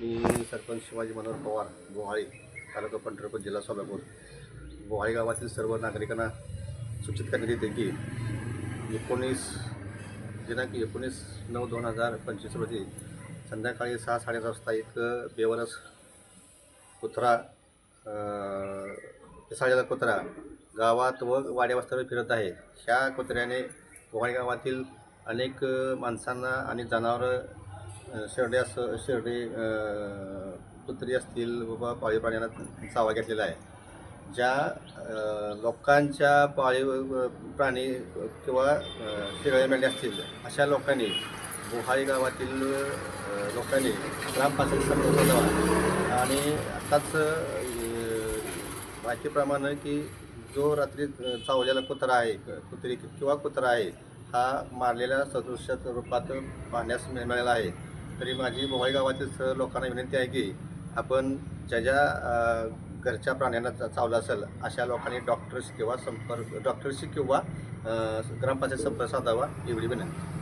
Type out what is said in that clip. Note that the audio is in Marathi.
मी सरपंच शिवाजी मनोहर पवार गोहाळी तालुका पंढरपूर जिल्हा सोलापूर. गोहाळी गावातील सर्व नागरिकांना सूचित करण्यात येते की एकोणीस दिनांक एकोणीस नऊ दोन हजार पंचवीस रोजी संध्याकाळी सहा साडेसात वाजता एक बेवरस कुत्रा अं, पिसाळलेला कुत्रा गावात व वाड्यावस्त्यावर फिरत आहे. ह्या कुत्र्याने गोहाळी गावातील अनेक माणसांना आणि जनावरं शेरडे असं शेरडे कुत्री असतील बाबा पाळीव प्राण्यांना चावा घेतलेला आहे. ज्या लोकांच्या पाळीव प्राणी किंवा अं, शेळ्या मेंढ्या असतील अशा लोकांनी बोहाळी गावातील लोकांनी ग्रामपंचायत संपर्क द्यावा आणि आताच माहितीप्रमाणे की जो रात्री चावलेला कुत्रा आहे कुत्री किंवा कुत्रा आहे हा मारलेल्या सदृश्य रूपात पाहण्यास मिळालेला आहे. तरी माझी बोहाळी गावातील सर्व लोकांना विनंती आहे की आपण ज्या ज्या घरच्या प्राण्यांना चा- चावलं असेल अशा लोकांनी डॉक्टर्स किंवा संपर्क डॉक्टरशी किंवा ग्रामपंचायत संपर्क साधावा एवढी विनंती.